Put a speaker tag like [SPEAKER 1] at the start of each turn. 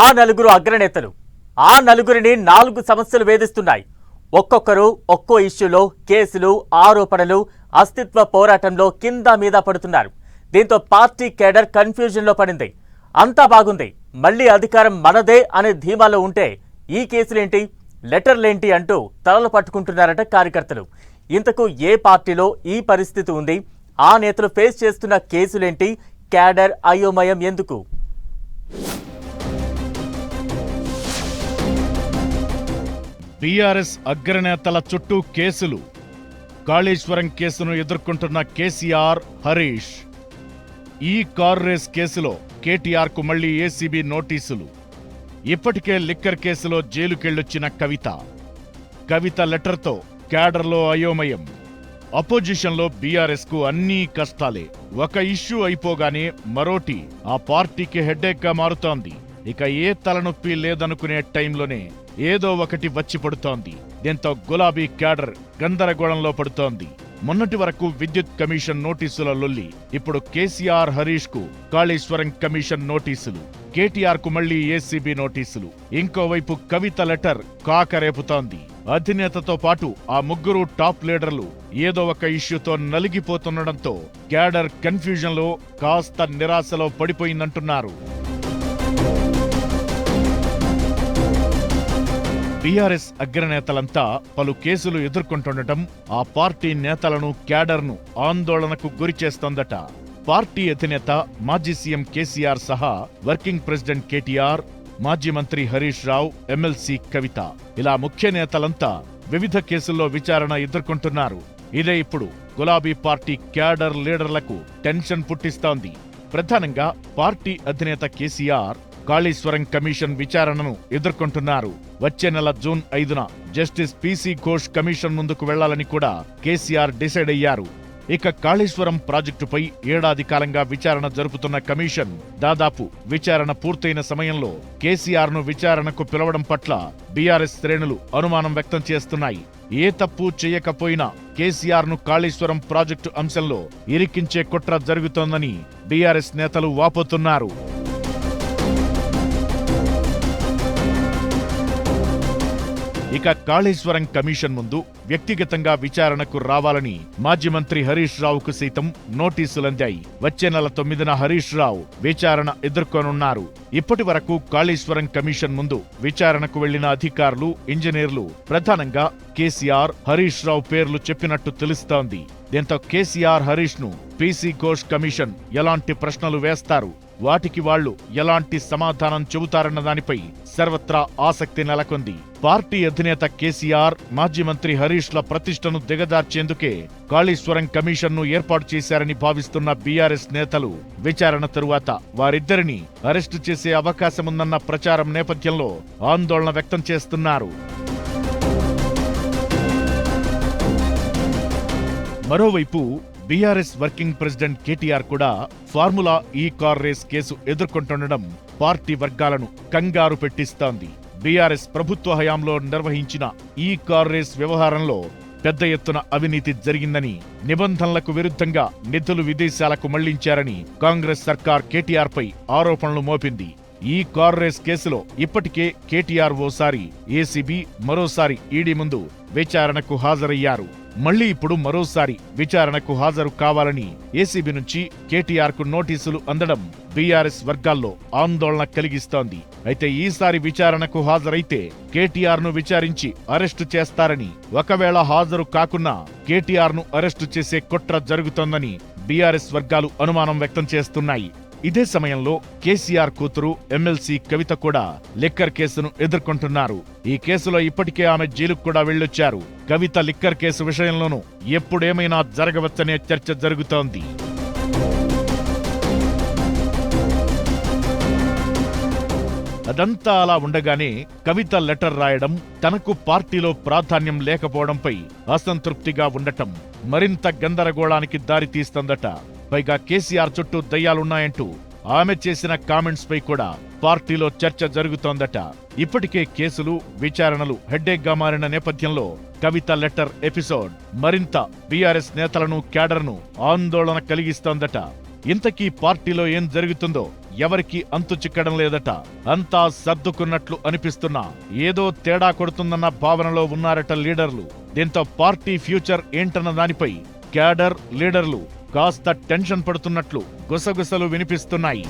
[SPEAKER 1] ఆ నలుగురు అగ్రనేతలు ఆ నలుగురిని నాలుగు సమస్యలు వేధిస్తున్నాయి. ఒక్కొక్కరు ఒక్కో ఇష్యూలో కేసులు ఆరోపణలు అస్తిత్వ పోరాటంలో కింద మీద పడుతున్నారు. దీంతో పార్టీ కేడర్ కన్ఫ్యూజన్లో పడింది. అంతా బాగుంది. మళ్ళీ అధికారం మనదే అనే ధీమాలో ఉంటే ఈ కేసులేంటి లెటర్లేంటి అంటూ తలలు పట్టుకుంటున్నారట కార్యకర్తలు. ఇంతకు ఏ పార్టీలో ఈ పరిస్థితి ఉంది? ఆ నేతలు ఫేస్ చేస్తున్న కేసులేంటి? క్యాడర్ అయోమయం ఎందుకు?
[SPEAKER 2] బీఆర్ఎస్ అగ్రనేతల చుట్టూ కేసులు. కాళేశ్వరం కేసును ఎదుర్కొంటున్న కేసీఆర్ హరీష్. ఈ కార్ రేస్ కేసులో కేటీఆర్కు మళ్ళీ ఏసీబీ నోటీసులు. ఇప్పటికే లిక్కర్ కేసులో జైలుకెళ్ళొచ్చిన కవిత. కవిత లెటర్తో క్యాడర్లో అయోమయం. అపోజిషన్లో బీఆర్ఎస్కు అన్నీ కష్టాలే. ఒక ఇష్యూ అయిపోగానే మరోటి. ఆ పార్టీకి హెడ్డేక్గా మారుతోంది. ఇక ఏ తలనొప్పి లేదనుకునే టైంలోనే ఏదో ఒకటి వచ్చి పడుతోంది. దీంతో గులాబీ క్యాడర్ గందరగోళంలో పడుతోంది. మొన్నటి వరకు విద్యుత్ కమిషన్ నోటీసుల లొల్లి ఇప్పుడు కేసీఆర్ హరీష్కు కాళేశ్వరం కమిషన్ నోటీసులు కేటీఆర్కు మళ్ళీ ఏసీబీ నోటీసులు. ఇంకోవైపు కవిత లెటర్ కాకరేపుతోంది. అధినేతతో పాటు ఆ ముగ్గురు టాప్ లీడర్లు ఏదో ఒక ఇష్యూతో నలిగిపోతుండటంతో క్యాడర్ కన్ఫ్యూజన్లో కాస్త నిరాశలో పడిపోయిందంటున్నారు. బీఆర్ఎస్ అగ్రనేతలంతా పలు కేసులు ఎదుర్కొంటుండటం ఆ పార్టీ నేతలను క్యాడర్ను ఆందోళనకు గురిచేస్తోందట పార్టీ అధినేత మాజీ సీఎం కేసీఆర్ సహా వర్కింగ్ ప్రెసిడెంట్ కేటీఆర్ మాజీ మంత్రి హరీష్ రావు ఎమ్మెల్సీ కవిత. ఇలా ముఖ్య నేతలంతా వివిధ కేసుల్లో విచారణ ఎదుర్కొంటున్నారు. ఇదే ఇప్పుడు గులాబీ పార్టీ క్యాడర్ లీడర్లకు టెన్షన్ పుట్టిస్తోంది. ప్రధానంగా పార్టీ అధినేత కేసీఆర్ కాళేశ్వరం కమిషన్ విచారణను ఎదుర్కొంటున్నారు. వచ్చే నెల జూన్ ఐదున జస్టిస్ పీసీ ఘోష్ కమిషన్ ముందుకు వెళ్ళాలని కూడా కేసీఆర్ డిసైడ్ అయ్యారు. ఇక కాళేశ్వరం ప్రాజెక్టుపై ఏడాది కాలంగా విచారణ జరుపుతున్న కమిషన్ దాదాపు విచారణ పూర్తయిన సమయంలో కేసీఆర్ను విచారణకు పిలవడం పట్ల బీఆర్ఎస్ శ్రేణులు అనుమానం వ్యక్తం చేస్తున్నాయి. ఏ తప్పు చేయకపోయినా కేసీఆర్ను కాళేశ్వరం ప్రాజెక్టు అంశంలో ఇరికించే కుట్ర జరుగుతోందని బీఆర్ఎస్ నేతలు వాపోతున్నారు. ఇక కాళేశ్వరం కమిషన్ ముందు వ్యక్తిగతంగా విచారణకు రావాలని మాజీ మంత్రి హరీష్ రావుకు సైతం నోటీసులందాయి వచ్చే నెల తొమ్మిదిన హరీష్ రావు విచారణ ఎదుర్కొనున్నారు. ఇప్పటి వరకు కాళేశ్వరం కమిషన్ ముందు విచారణకు వెళ్ళిన అధికారులు ఇంజనీర్లు ప్రధానంగా కేసీఆర్ హరీష్ రావు పేర్లు చెప్పినట్టు తెలుస్తోంది. దీంతో కేసీఆర్ హరీష్ను పీసీ ఘోష్ కమిషన్ ఎలాంటి ప్రశ్నలు వేస్తారు? వాటికి వాళ్ళు ఎలాంటి సమాధానం చెబుతారన్న దానిపై సర్వత్రా ఆసక్తి నెలకొంది. పార్టీ అధినేత కేసీఆర్ మాజీ మంత్రి హరీష్ ల ప్రతిష్టను దిగదార్చేందుకే కాళేశ్వరం కమిషన్ను ఏర్పాటు చేశారని భావిస్తున్న బీఆర్ఎస్ నేతలు విచారణ తరువాత వారిద్దరిని అరెస్టు చేసే అవకాశముందన్న ప్రచారం నేపథ్యంలో ఆందోళన వ్యక్తం చేస్తున్నారు. మరోవైపు బీఆర్ఎస్ వర్కింగ్ ప్రెసిడెంట్ కేటీఆర్ కూడా formula E car race case ఎదుర్కొంటుండడం party వర్గాలను కంగారు పెట్టిస్తోంది. బీఆర్ఎస్ ప్రభుత్వ హయాంలో నిర్వహించిన ఈ కార్ రేస్ వ్యవహారంలో పెద్ద ఎత్తున అవినీతి జరిగిందని నిబంధనలకు విరుద్ధంగా నిధులు విదేశాలకు మళ్ళించారని కాంగ్రెస్ సర్కార్ కేటీఆర్పై ఆరోపణలు మోపింది. ఈ కార్ రేస్ కేసులో ఇప్పటికే కేటీఆర్ ఓసారి ఏసీబీ మరోసారి ఈడీ ముందు విచారణకు హాజరయ్యారు. మళ్ళీ ఇప్పుడు మరోసారి విచారణకు హాజరు కావాలని ఏసీబీ నుంచి కేటీఆర్కు నోటీసులు అందడం బీఆర్ఎస్ వర్గాల్లో ఆందోళన కలిగిస్తోంది. అయితే ఈసారి విచారణకు హాజరైతే కేటీఆర్ను విచారించి అరెస్టు చేస్తారని ఒకవేళ హాజరు కాకున్నా కేటీఆర్ను అరెస్టు చేసే కుట్ర జరుగుతోందని బీఆర్ఎస్ వర్గాలు అనుమానం వ్యక్తం చేస్తున్నాయి. ఇదే సమయంలో కేసీఆర్ కూతురు ఎమ్మెల్సీ కవిత కూడా లిక్కర్ కేసును ఎదుర్కొంటున్నారు. ఈ కేసులో ఇప్పటికే ఆమె జైలుకు కూడా వెళ్ళొచ్చారు. కవిత లిక్కర్ కేసు విషయంలోనూ ఎప్పుడేమైనా జరగవచ్చనే చర్చ జరుగుతోంది. అదంతా అలా ఉండగానే కవిత లెటర్ రాయడం తనకు పార్టీలో ప్రాధాన్యం లేకపోవడంపై అసంతృప్తిగా ఉండటం మరింత గందరగోళానికి దారితీస్తుందట. పైగా కేసీఆర్ చుట్టూ దయ్యాలున్నాయంటూ ఆమె చేసిన కామెంట్స్ పై కూడా పార్టీలో చర్చ జరుగుతోందట. ఇప్పటికే కేసులు విచారణలు హెడ్డేక్గా మారిన నేపథ్యంలో కవిత లెటర్ ఎపిసోడ్ మరింత బీఆర్ఎస్ నేతలను క్యాడర్ను ఆందోళన కలిగిస్తోందట. ఇంతకీ పార్టీలో ఏం జరుగుతుందో ఎవరికి అంతు చిక్కడం లేదట. అంతా సర్దుకున్నట్లు అనిపిస్తున్నా ఏదో తేడా కొడుతుందన్న భావనలో ఉన్నారట లీడర్లు. దీంతో పార్టీ ఫ్యూచర్ ఏంటన్న దానిపై క్యాడర్ లీడర్లు కాస్త టెన్షన్ పడుతున్నట్లు గుసగుసలు వినిపిస్తున్నాయి.